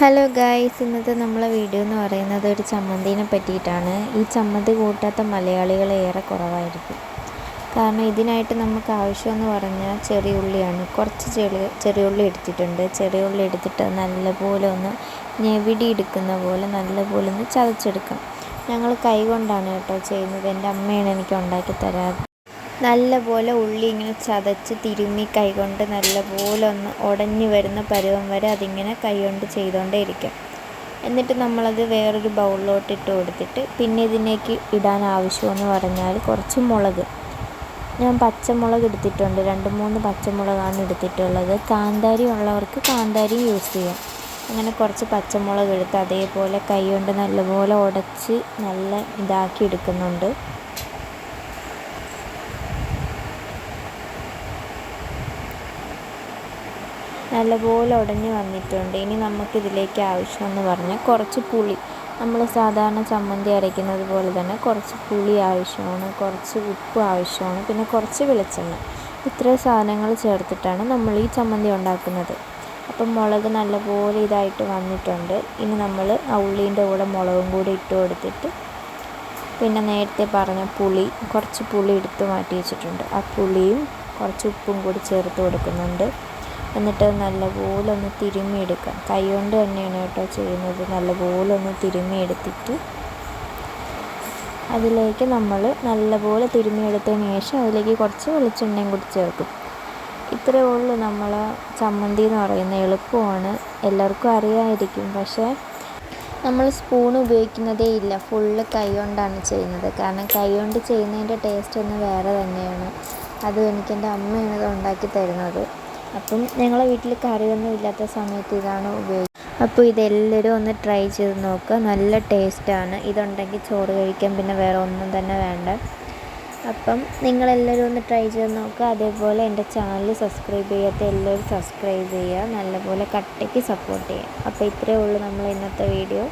Hello guys ഇന്നത്തെ നമ്മളെ video എന്ന് പറയുന്നത് ഒരു ചമ്മന്തിനെ പറ്റിയിട്ടാണ്. ഈ ചമ്മന്തി കൂട്ടാത്ത മലയാളികൾ ഏറെ കുറവായിരിക്കും. കാരണം ഇതിനായിട്ട് നമുക്ക് ആവശ്യമെന്ന് പറഞ്ഞാൽ ചെറിയ ഉള്ളിയാണ്. കുറച്ച് ചെറിയ ചെറിയ ഉള്ളി എടുത്തിട്ടുണ്ട്. ചെറിയ ഉള്ളി എടുത്തിട്ട് നല്ലപോലെ ഒന്ന് ഞെവിടി എടുക്കുന്ന പോലെ നല്ലപോലെ ഒന്ന് ചതച്ചെടുക്കാം. ഞങ്ങൾ കൈ കൊണ്ടാണ് കേട്ടോ ചെയ്യുന്നത്. എന്റെ അമ്മയാണ് എനിക്ക് ഉണ്ടാക്കി തരാറ്. നല്ലപോലെ ഉള്ളി ഇങ്ങനെ ചതച്ച് തിരുമ്മി കൈകൊണ്ട് നല്ലപോലെ ഒന്ന് ഉടഞ്ഞു വരുന്ന പരുവം വരെ അതിങ്ങനെ കൈകൊണ്ട് ചെയ്തുകൊണ്ടേ ഇരിക്കും എന്നിട്ട് നമ്മളത് വേറൊരു ബൗളിലോട്ട് ഇട്ട് കൊടുത്തിട്ട് പിന്നെ ഇതിനേക്ക് ഇടാൻ ആവശ്യമെന്ന് പറഞ്ഞാൽ കുറച്ച് മുളക്. ഞാൻ പച്ചമുളക് എടുത്തിട്ടുണ്ട്. രണ്ട് മൂന്ന് പച്ചമുളകാണ് എടുത്തിട്ടുള്ളത്. കാന്താരി ഉള്ളവർക്ക് കാന്താരി യൂസ് ചെയ്യാം. അങ്ങനെ കുറച്ച് പച്ചമുളക് എടുത്ത് അതേപോലെ കൈ കൊണ്ട് നല്ലപോലെ ഉടച്ച് നല്ല ഇതാക്കി എടുക്കുന്നുണ്ട്. നല്ലപോലെ ഉടഞ്ഞു വന്നിട്ടുണ്ട്. ഇനി നമുക്കിതിലേക്ക് ആവശ്യമെന്ന് പറഞ്ഞാൽ കുറച്ച് പുളി. നമ്മൾ സാധാരണ ചമ്മന്തി അരയ്ക്കുന്നത് പോലെ തന്നെ കുറച്ച് പുളി ആവശ്യമാണ് കുറച്ച് ഉപ്പ് ആവശ്യമാണ് പിന്നെ കുറച്ച് വെളിച്ചെണ്ണ. ഇത്ര സാധനങ്ങൾ ചേർത്തിട്ടാണ് നമ്മൾ ഈ ചമ്മന്തി ഉണ്ടാക്കുന്നത്. അപ്പം മുളക് നല്ലപോലെ ഇതായിട്ട് വന്നിട്ടുണ്ട്. ഇനി നമ്മൾ ആ ഉള്ളീന്റെ കൂടെ മുളകും കൂടി ഇട്ട് കൊടുത്തിട്ട് പിന്നെ നേരത്തെ പറഞ്ഞ പുളി കുറച്ച് പുളി എടുത്ത് മാറ്റി വെച്ചിട്ടുണ്ട്. ആ പുളിയും കുറച്ച് ഉപ്പും കൂടി ചേർത്ത് കൊടുക്കുന്നുണ്ട്. എന്നിട്ട് നല്ലപോലെ ഒന്ന് തിരുമ്മിയെടുക്കാം. കൈകൊണ്ട് തന്നെയാണ് കേട്ടോ ചെയ്യുന്നത്. നല്ലപോലെ ഒന്ന് തിരുമ്മിയെടുത്തിട്ട് അതിലേക്ക് നമ്മൾ നല്ലപോലെ തിരുമ്മിയെടുത്തതിന് ശേഷം അതിലേക്ക് കുറച്ച് വെളിച്ചെണ്ണയും കൂടി ചേർക്കും. ഇത്രയേ ഉള്ളൂ നമ്മൾ ചമ്മന്തി എന്ന് പറയുന്നത് എളുപ്പമാണ്. എല്ലാവർക്കും അറിയാമായിരിക്കും പക്ഷേ നമ്മൾ സ്പൂൺ ഉപയോഗിക്കുന്നതേ ഇല്ല. ഫുള്ള് കൈ കൊണ്ടാണ് ചെയ്യുന്നത്. കാരണം കൈകൊണ്ട് ചെയ്യുന്നതിന്റെ ടേസ്റ്റ് ഒന്ന് വേറെ തന്നെയാണ്. അത് എനിക്ക് എന്റെ അമ്മയാണ് ഉണ്ടാക്കി തരുന്നത്. അപ്പം ഞങ്ങളെ വീട്ടിൽ കറിയൊന്നും ഇല്ലാത്ത സമയത്ത് ഇതാണ് ഉപയോഗിക്കുന്നത് അപ്പോൾ ഇതെല്ലാവരും ഒന്ന് ട്രൈ ചെയ്ത് നോക്കുക നല്ല ടേസ്റ്റാണ് ഇതുണ്ടെങ്കിൽ ചോറ് കഴിക്കാൻ പിന്നെ വേറെ ഒന്നും തന്നെ വേണ്ട. അപ്പം നിങ്ങളെല്ലാവരും ഒന്ന് ട്രൈ ചെയ്ത് നോക്കുക അതേപോലെ എന്റെ ചാനൽ സബ്സ്ക്രൈബ് ചെയ്യാത്ത എല്ലാവരും സബ്സ്ക്രൈബ് ചെയ്യുക. നല്ലപോലെ കട്ടയ്ക്ക് സപ്പോർട്ട് ചെയ്യുക. അപ്പോൾ ഇത്രയേ ഉള്ളൂ നമ്മൾ ഇന്നത്തെ വീഡിയോ.